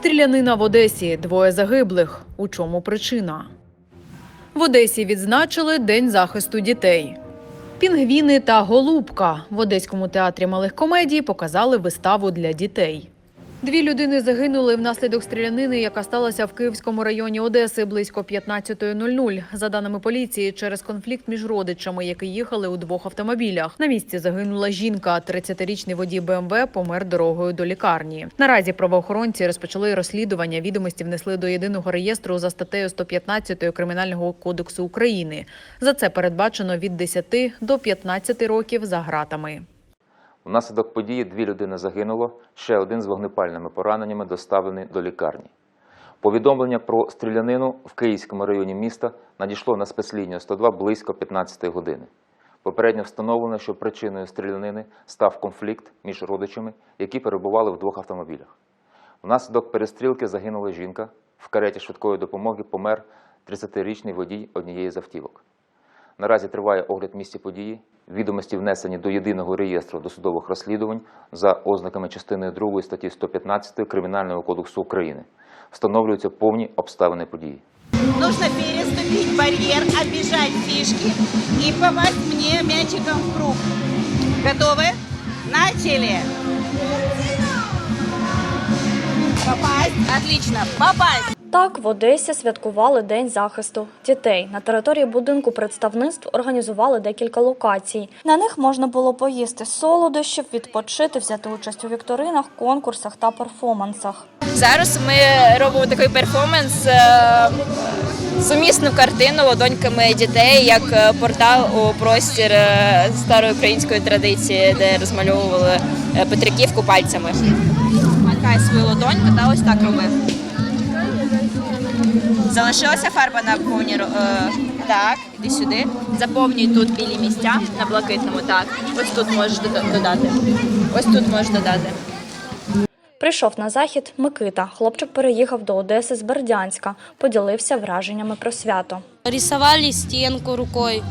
Стрілянина в Одесі. Двоє загиблих. У чому причина? В Одесі відзначили День захисту дітей. Пінгвіни та голубка в Одеському театрі малих комедій показали виставу для дітей. Дві людини загинули внаслідок стрілянини, яка сталася в Київському районі Одеси близько 15.00. За даними поліції, через конфлікт між родичами, які їхали у двох автомобілях. На місці загинула жінка. 30-річний водій БМВ помер дорогою до лікарні. Наразі правоохоронці розпочали розслідування. Відомості внесли до єдиного реєстру за статтею 115 Кримінального кодексу України. За це передбачено від 10 до 15 років за ґратами. Внаслідок події дві людини загинуло, ще один з вогнепальними пораненнями доставлений до лікарні. Повідомлення про стрілянину в Київському районі міста надійшло на спецлінію 102 близько 15 години. Попередньо встановлено, що причиною стрілянини став конфлікт між родичами, які перебували в двох автомобілях. Внаслідок перестрілки загинула жінка. В кареті швидкої допомоги помер 30-річний водій однієї з автівок. Наразі триває огляд місця події. Відомості внесені до єдиного реєстру досудових розслідувань за ознаками частини 2 статті 115 Кримінального кодексу України. Встановлюються повні обставини події. Нужно переступить барьер, оббежать фишки и попасть мне мячиком в круг. Готовы? Начали! Попасть. Отлично. Попасть. Так, в Одесі святкували День захисту дітей. На території будинку представництв організували декілька локацій. На них можна було поїсти солодощів, відпочити, взяти участь у вікторинах, конкурсах та перформансах. Зараз ми робимо такий перформанс, е, сумісну картину ладоньками дітей як е, портал у простір е, старої української традиції, де розмальовували Петриківку пальцями. Макай свою ладоньку та ось так роби. Залишилася фарба на повні е, так, іди сюди. Заповнюй тут білі місця на блакитному. Так, ось тут можеш додати. Ось тут можеш додати. Прийшов на захід Микита. Хлопчик переїхав до Одеси з Бердянська, поділився враженнями про свято. Рисовали стенку рукой,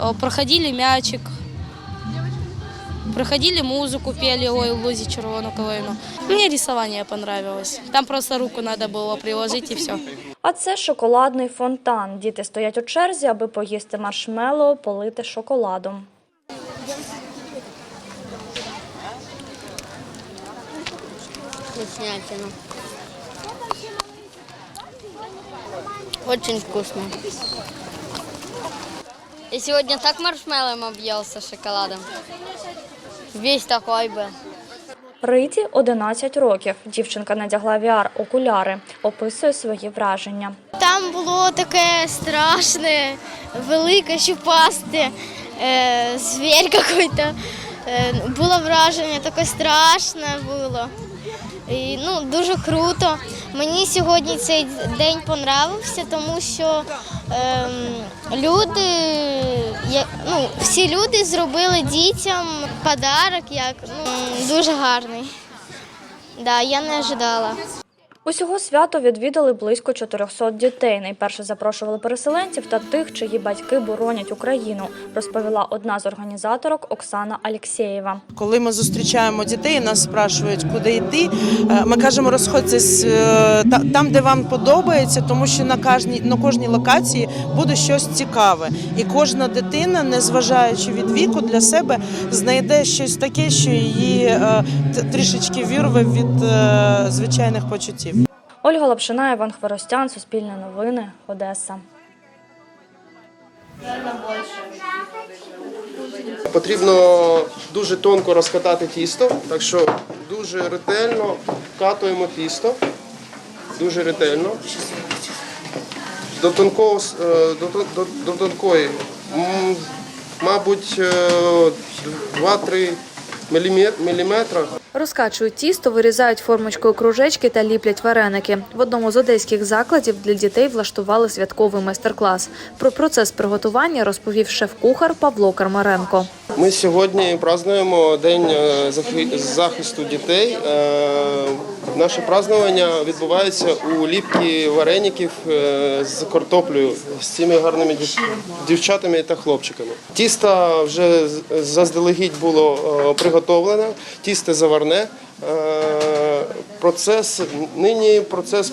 э, проходили мячик, проходили музыку, пели «Ой, в лузе червону калину». Мне рисование понравилось. Там просто руку надо было приложить и все. А це шоколадний фонтан. Діти стоять у черзі, аби поїсти маршмеллоу, полити шоколадом. Вкуснятина. Очень вкусно. И сегодня так маршмеллоу объелся шоколадом. Весь такой бы. Риті 11 років. Дівчинка надягла VR-окуляри, описує свої враження. Там було таке страшне, велике, що пасти, е, звір какой-то. Е, було враження, таке страшне було. І, ну, дуже круто. Мені сьогодні цей день понравився, тому що ем, люди, я- ну, всі люди зробили дітям подарок, як ну, дуже гарний. Да, я не ожидала. Усього свято відвідали близько 400 дітей. Найперше запрошували переселенців та тих, чиї батьки боронять Україну, розповіла одна з організаторок Оксана Алєксєєва. Коли ми зустрічаємо дітей, нас спрашують, куди йти. е, Ми кажемо, розходьтесь е, та- там, де вам подобається, тому що на кожній на кожній локації буде щось цікаве, і кожна дитина, незважаючи від віку, для себе знайде щось таке, що її е, трішечки вірве від звичайних почуттів. Ольга Лапшина, Іван Хворостян, Суспільне новини, Одеса. Потрібно дуже тонко розкатати тісто, так що дуже ретельно вкатуємо тісто, дуже ретельно. До, тонкого, е, до, до, до тонкої, мабуть, е, 2-3 мілімет- міліметра. Розкачують тісто, вирізають формочкою кружечки та ліплять вареники. В одному з одеських закладів для дітей влаштували святковий майстер-клас. Про процес приготування розповів шеф-кухар Павло Кармаренко. Ми сьогодні празднуємо День е, захисту дітей. Е, Наше празднування відбувається у ліпкі вареників е, з картоплею, з цими гарними дівчатами та хлопчиками. Тісто вже заздалегідь було приготовлене, тісто заварне. Е, е, процес, нині процес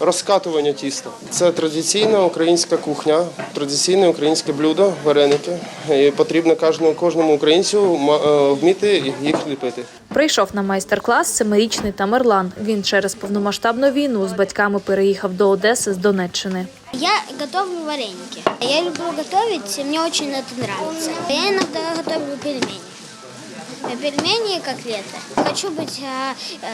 розкатування тіста. Це традиційна українська кухня, традиційне українське блюдо, вареники. І потрібно кожному, кожному українцю ма- е, вміти їх ліпити. Прийшов на майстер-клас семирічний Тамерлан. Він через повномасштабну війну з батьками переїхав до Одеси з Донеччини. Я готовлю вареники. Я люблю готовить, мне очень это нравится. Я иногда готовлю пельмени. Э, Пельмени и котлеты. Хочу быть э, э,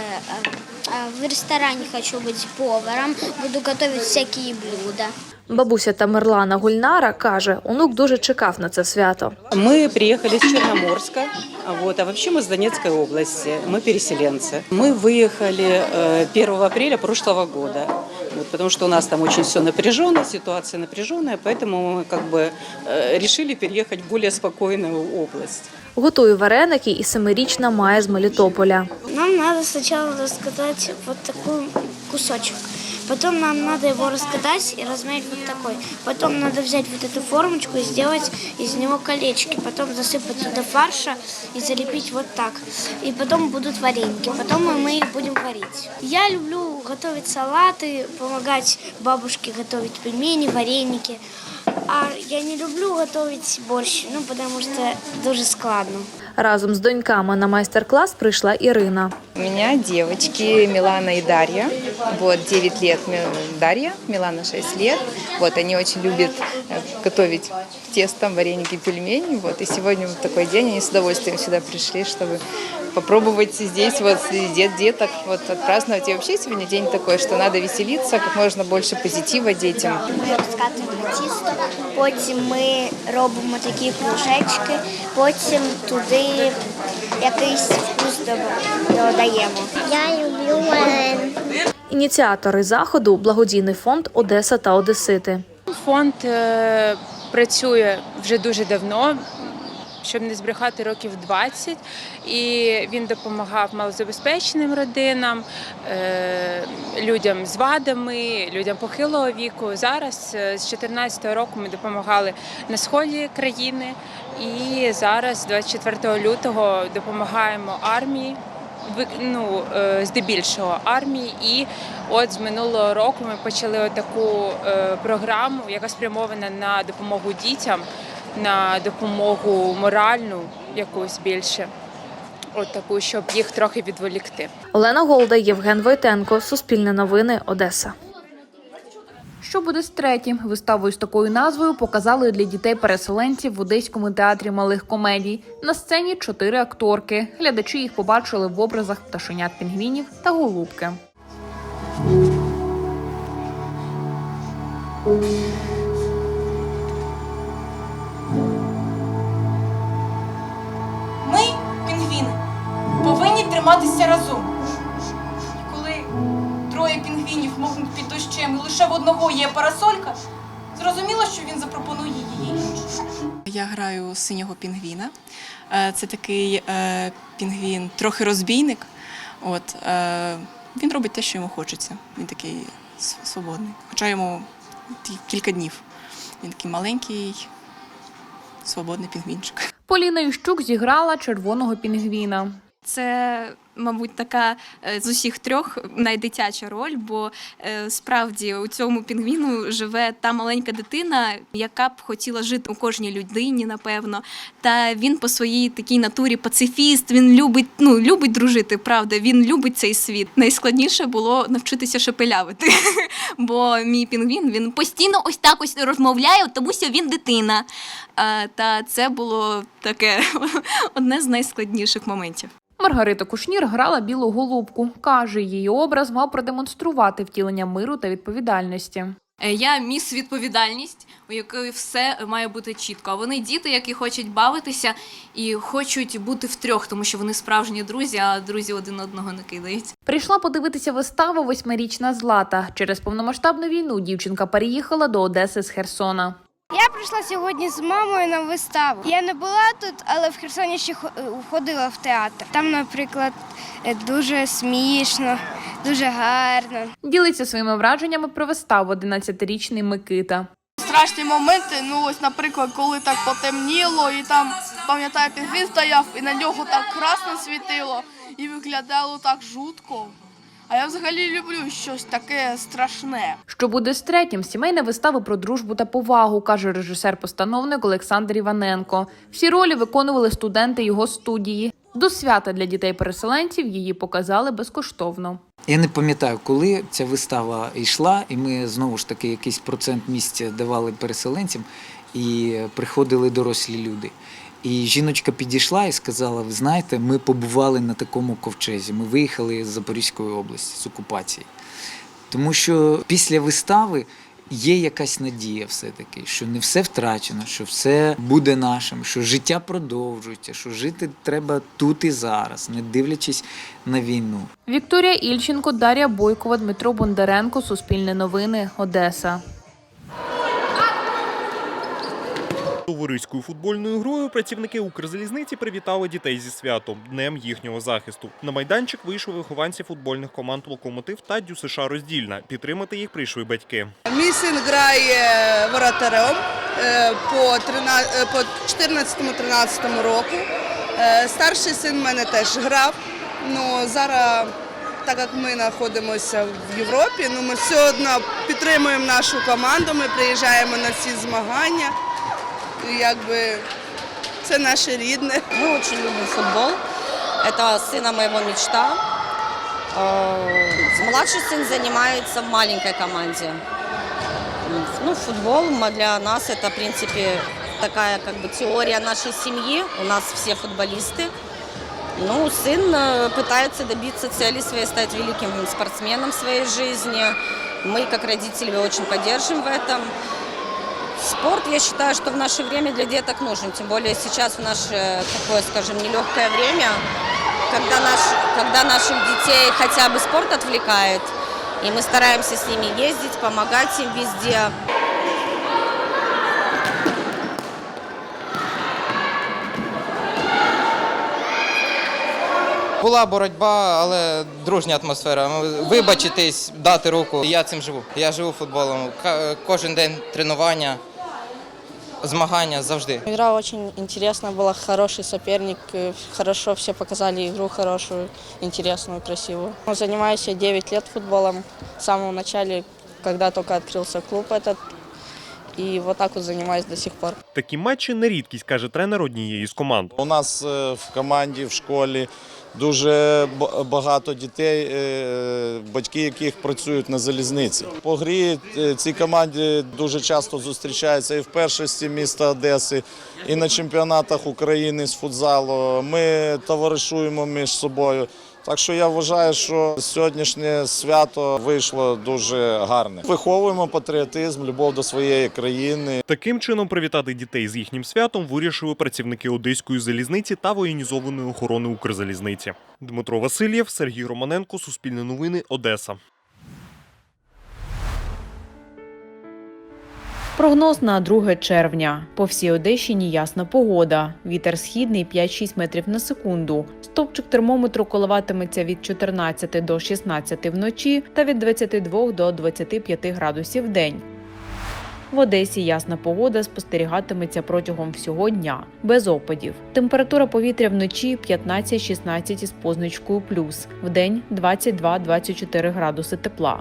э, в ресторане, хочу быть поваром, буду готовить всякие блюда. Бабуся Тамерлана Гульнара каже, онук дуже чекав на це свято. Мы приехали с Черноморска, а вот, а вообще мы с Донецкой области, мы переселенцы. Мы выехали э, 1 апреля прошлого года, вот, потому что у нас там очень все напряженно, ситуация напряженная, поэтому мы как бы э, решили переехать в более спокойную область. Готує вареники і семирічна Майя з Мелітополя. Нам надо сначала раскатать вот такой кусочек. Потом нам надо его раскатать и размять вот такой. Потом надо взять вот эту формочку и сделать из него колечки. Потом засыпать туда фарша и залепить вот так. И потом будут вареники. Потом мы- мы их будем варить. Я люблю готовить салаты, помогать бабушке готовить пельмени, вареники. А я не люблю готовить борщ, ну потому что дуже складно. Разом з доньками на майстер-клас прийшла Ірина. У меня девочки Милана и Дарья. Вот 9 лет Дарья, Милана 6 лет. Вот они очень любят э, готовить тесто, вареники, пельмени. Вот и сегодня вот такой день, они с удовольствием сюда пришли, чтобы попробовать здесь вот среди дет- деток вот отпраздновать. И вообще сегодня день такой, что надо веселиться, как можно больше позитива детям. Ми розкатуємо тісто, потім ми робимо такі кружечки, потім туди якийсь вкус дода- додаємо. Я люблю вареники. Ініціатори заходу благодійний фонд Одеса та Одесити. Фонд е, працює вже дуже давно, щоб не збрехати років 20, і він допомагав малозабезпеченим родинам, е, людям з вадами, людям похилого віку. Зараз е, з 2014 року ми допомагали на сході країни, і зараз, 24 лютого, допомагаємо армії. ну, е, здебільшого армії. І от з минулого року ми почали таку програму, яка спрямована на допомогу дітям, на допомогу моральну якусь більше. От таку, щоб їх трохи відволікти. Олена Голда, Євген Войтенко, Суспільне новини, Одеса. Що буде з третім? Виставою з такою назвою показали для дітей-переселенців в Одеському театрі малих комедій. На сцені чотири акторки. Глядачі їх побачили в образах пташенят пінгвінів та голубки. Разом. І коли троє пінгвінів мокнуть під дощем і лише в одного є парасолька, зрозуміло, що він запропонує її. Я граю синього пінгвіна. Е, Це такий е, пінгвін, трохи розбійник. От, е, він робить те, що йому хочеться. Він такий свободний. Хоча йому кілька днів. Він такий маленький, свободний пінгвінчик. Поліна Іщук зіграла червоного пінгвіна. Це, мабуть, така е, з усіх трьох найдитяча роль, бо е, справді у цьому пінгвіну живе та маленька дитина, яка б хотіла жити у кожній людині, напевно. Та він по своїй такій натурі пацифіст. Він любить, ну любить дружити. Правда, він любить цей світ. Найскладніше було навчитися шепелявити. Бо мій пінгвін він постійно ось так ось розмовляє, тому що він дитина. Та це було таке одне з найскладніших моментів. Маргарита Кушнір грала білу голубку. Каже, її образ мав продемонструвати втілення миру та відповідальності. Е, Я міс відповідальність, у якої все має бути чітко. А вони діти, які хочуть бавитися і хочуть бути втрьох, тому що вони справжні друзі, а друзі один одного не кидають. Прийшла подивитися виставу восьмирічна Злата. Через повномасштабну війну дівчинка переїхала до Одеси з Херсона. Я прийшла сьогодні з мамою на виставу. Я не була тут, але в Херсоні ще хо- ходила в театр. Там, наприклад, е, дуже смішно, дуже гарно. Ділиться своїми враженнями про виставу 11-річний Микита. Страшні моменти, ну ось, наприклад, коли так потемніло, і там, пам'ятаю, пінгвін стояв, і на нього так красно світило, і виглядало так жутко. А я взагалі люблю щось таке страшне. Що буде з третім? Сімейна вистава про дружбу та повагу, каже режисер-постановник Олександр Іваненко. Всі ролі виконували студенти його студії. До свята для дітей-переселенців її показали безкоштовно. Я не пам'ятаю, коли ця вистава йшла, і ми знову ж таки якийсь процент місця давали переселенцям, і приходили дорослі люди. І жіночка підійшла і сказала: Ви знаєте, ми побували на такому ковчезі. Ми виїхали з Запорізької області з окупації. Тому що після вистави є якась надія, все-таки, що не все втрачено, що все буде нашим, що життя продовжується, що жити треба тут і зараз, не дивлячись на війну. Вікторія Ільченко, Дар'я Бойкова, Дмитро Бондаренко, Суспільне новини, Одеса. Товариською футбольною грою працівники Укрзалізниці привітали дітей зі святом днем їхнього захисту. На майданчик вийшли вихованці футбольних команд Локомотив та ДЮСШ Роздільна. Підтримати їх прийшли батьки. Мій син грає воротарем е, по 13 е, 14-13 року. Е, Старший син в мене теж грав. Ну зараз, так як ми знаходимося в Європі, ну ми все одно підтримуємо нашу команду. Ми приїжджаємо на ці змагання. Якби це наше рідне. Мы очень любим футбол. Это сына моего мечта. Э, Младший сын занимается в маленькой команде. Ну, футбол для нас это, в принципе, такая как бы теория нашей семьи. У нас все футболисты. Ну, сын э, пытается добиться цели своей, стать великим спортсменом в своей жизни. Мы, как родители, его очень поддержим в этом. Спорт, я считаю, что в наше время для деток нужен. Тем более сейчас в наше такое, скажем, нелегкое время, когда, наш, когда наших детей хотя бы спорт отвлекает. И мы стараемся с ними ездить, помогать им везде. Була боротьба, але дружня атмосфера. Вибачитись, дати руку. Я цим живу. Я живу футболом. Кожен день тренування, змагання завжди. Игра очень интересная была, хороший соперник, э, хорошо все показали игру хорошую, интересную, красивую. Ну, Занимаюсь я 9 лет футболом, в самом начале, когда только открылся клуб этот, и вот так вот занимаюсь до сих пор. Такі матчі не рідкість, каже тренер однієї з команд. У нас е, в команді, в школі дуже багато дітей, е, батьки яких працюють на залізниці. По грі ці цій команді дуже часто зустрічаються і в першості міста Одеси, і на чемпіонатах України з футзалу. Ми товаришуємо між собою. Так що я вважаю, що сьогоднішнє свято вийшло дуже гарне. Виховуємо патріотизм, любов до своєї країни. Таким чином привітати дітей з їхнім святом вирішили працівники Одеської залізниці та воєнізованої охорони Укрзалізниці. Дмитро Васильєв, Сергій Романенко, Суспільне новини, Одеса. Прогноз на 2 червня. По всій Одещині ясна погода. Вітер східний 5-6 метрів на секунду. Стопчик термометру коливатиметься від 14 до 16 вночі та від 22 до 25 градусів в день. В Одесі ясна погода спостерігатиметься протягом всього дня, без опадів. Температура повітря вночі 15-16 із позначкою плюс, вдень 22-24 градуси тепла.